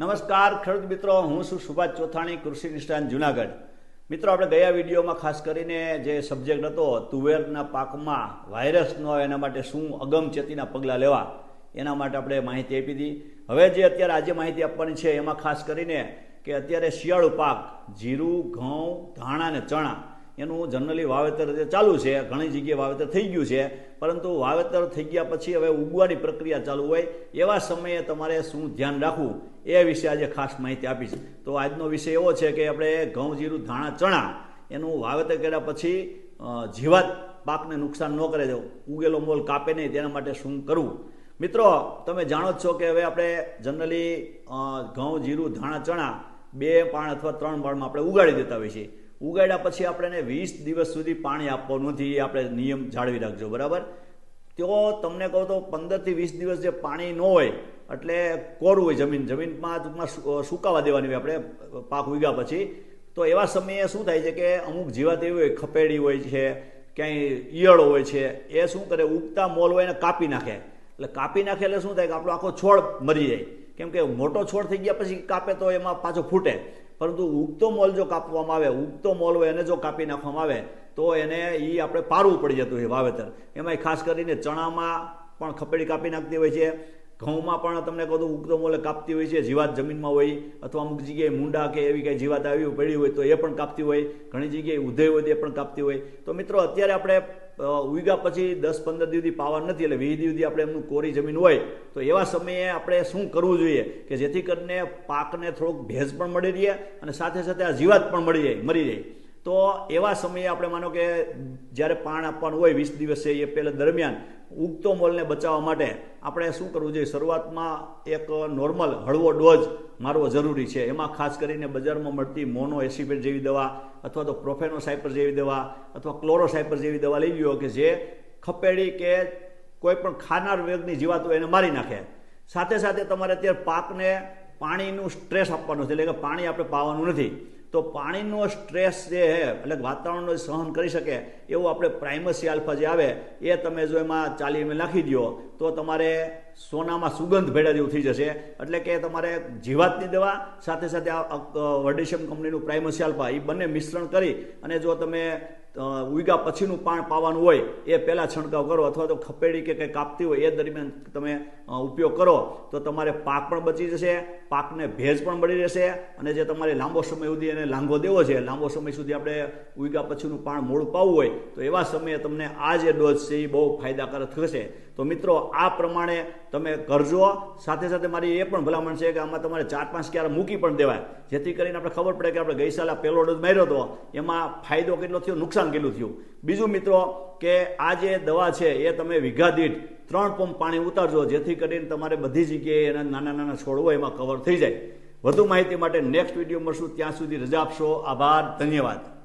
નમસ્કાર, ખેડૂત મિત્રો. હું છું સુભાષ ચોથાણી, કૃષિ નિષ્ઠાન જુનાગઢ. મિત્રો, આપણે ગયા વિડીયોમાં ખાસ કરીને જે સબ્જેક્ટ હતો, તુવેરના પાકમાં વાયરસ ન હોય એના માટે શું અગમચેતીના પગલાં લેવા, એના માટે આપણે માહિતી આપી હતી. હવે જે અત્યારે આજે માહિતી આપવાની છે, એમાં ખાસ કરીને કે અત્યારે શિયાળુ પાક જીરું, ઘઉં, ધાણા અને ચણા એનું જનરલી વાવેતર જે ચાલુ છે, ઘણી જગ્યાએ વાવેતર થઈ ગયું છે, પરંતુ વાવેતર થઈ ગયા પછી હવે ઉગવાની પ્રક્રિયા ચાલુ હોય, એવા સમયે તમારે શું ધ્યાન રાખવું, એ વિશે આજે ખાસ માહિતી આપીશ. તો આજનો વિષય એવો છે કે આપણે ઘઉં, જીરું, ધાણા, ચણા એનું વાવેતર કર્યા પછી જીવાત પાકને નુકસાન ન કરે જવું ઉગેલો મોલ કાપે નહીં, તેના માટે શું કરવું? મિત્રો, તમે જાણો જ છો કે હવે આપણે જનરલી ઘઉં, જીરું, ધાણા, ચણા બે પાણ અથવા ત્રણ પાણમાં આપણે ઉગાડી દેતા હોઈએ છીએ. ઉગાડ્યા પછી આપણે વીસ દિવસ સુધી પાણી આપવાનું નથી, એ આપણે નિયમ જાળવી રાખજો, બરાબર? તો તમને કહો તો પંદરથી વીસ દિવસ જે પાણી ન હોય, એટલે કોરું હોય જમીન, જમીનમાં ટૂંકમાં સુકાવા દેવાની હોય આપણે, પાક ઉગ્યા પછી. તો એવા સમયે શું થાય છે કે અમુક જીવાત એવી હોય, ખપેડી હોય છે, ક્યાંય ઈયળો હોય છે, એ શું કરે, ઉગતા મોલ હોય એને કાપી નાખે. એટલે કાપી નાખે એટલે શું થાય કે આપણો આખો છોડ મરી જાય. કેમ કે મોટો છોડ થઈ ગયા પછી કાપે તો એમાં પાછો ફૂટે. પરંતુ ઉગતો મોલ જો કાપવામાં આવે, ઉગતો મોલ હોય એને જો કાપી નાખવામાં આવે, તો એને એ આપણે પારવું પડી જતું હોય વાવેતર. એમાં ખાસ કરીને ચણામાં પણ ખપેડી કાપી નાખતી હોય છે ઘઉંમાં પણ તમને કહું તો ઉગતો મોલે કાપતી હોય છે, જીવાત જમીનમાં હોય, અથવા અમુક જગ્યાએ મુંડા કે એવી કાંઈ જીવાત આવી પડી હોય તો એ પણ કાપતી હોય. ઘણી જગ્યાએ ઉધઈ હોય તો એ પણ કાપતી હોય. તો મિત્રો, અત્યારે આપણે ઉગ્યા પછી દસ પંદર દિવસથી પાવર નથી, એટલે વીસ દિવસથી આપણે એમનું કોરી જમીન હોય, તો એવા સમયે આપણે શું કરવું જોઈએ કે જેથી કરીને પાકને થોડોક ભેજ પણ મળી રહે અને સાથે સાથે આ જીવાત પણ મળી જાય મરી જાય તો એવા સમયે આપણે માનો કે જ્યારે પાણ આપવાનું હોય વીસ દિવસે એ પહેલાં દરમિયાન, ઉગતો મોલને બચાવવા માટે આપણે શું કરવું જોઈએ? શરૂઆતમાં એક નોર્મલ હળવો ડોઝ મારવો જરૂરી છે. એમાં ખાસ કરીને બજારમાં મળતી મોનો એસિપેટ જેવી દવા અથવા તો પ્રોફેનોસાઇપર જેવી દવા અથવા ક્લોરોસાઇપર જેવી દવા લઈ હોય કે જે ખપેડી કે કોઈ પણ ખાનાર વેગની જીવાતો એને મારી નાખે. સાથે સાથે તમારે અત્યારે પાકને પાણીનું સ્ટ્રેસ આપવાનું છે. એટલે કે પાણી આપણે પાવાનું નથી. તો પાણીનો સ્ટ્રેસ જે છે એટલે વાતાવરણનો સહન કરી શકે, એવું આપણે પ્રાઇમસી આલ્ફા જે આવે, એ તમે જો એમાં ચાલી નાખી દો તો તમારે સોનામાં સુગંધ ભેળા જેવું થઈ જશે. એટલે કે તમારે જીવાતની દવા, સાથે સાથે આ વર્ડિશમ કંપનીનું પ્રાઇમસી આલ્ફા એ બંને મિશ્રણ કરી, અને જો તમે ઉગા પછીનું પાણ પાવાનું હોય, એ પહેલાં છંટકાવ કરો, અથવા તો ખપેડી કે કંઈ કાપતી હોય, એ દરમિયાન તમે ઉપયોગ કરો, તો તમારે પાક પણ બચી જશે, પાકને ભેજ પણ મળી રહેશે, અને જે તમારે લાંબો સમય સુધી એને લાંઘો દેવો છે. લાંબો સમય સુધી આપણે ઉગ્યા પછીનું પાણ મૂળ પાવું હોય, તો એવા સમયે તમને આ જે ડોઝ છે એ બહુ ફાયદાકારક થશે. તો મિત્રો, આ પ્રમાણે તમે કરજો. સાથે સાથે મારી એ પણ ભલામણ છે કે આમાં તમારે ચાર પાંચ ક્યારે મૂકી પણ દેવાય. જેથી કરીને આપણે ખબર પડે કે આપણે ગઈ સાલે પહેલો ડોઝ માર્યો હતો એમાં ફાયદો કેટલો થયો, નુકસાન કેટલું થયું. બીજું મિત્રો, કે આ જે દવા છે એ તમે વીઘા દીઠ ત્રણ પંપ પાણી ઉતારજો, જેથી કરીને તમારે બધી જગ્યાએ એના નાના નાના છોડ એમાં કવર થઈ જાય. વધુ માહિતી માટે નેક્સ્ટ વીડિયો મળશું. ત્યાં સુધી રજા આપશો. આભાર. ધન્યવાદ.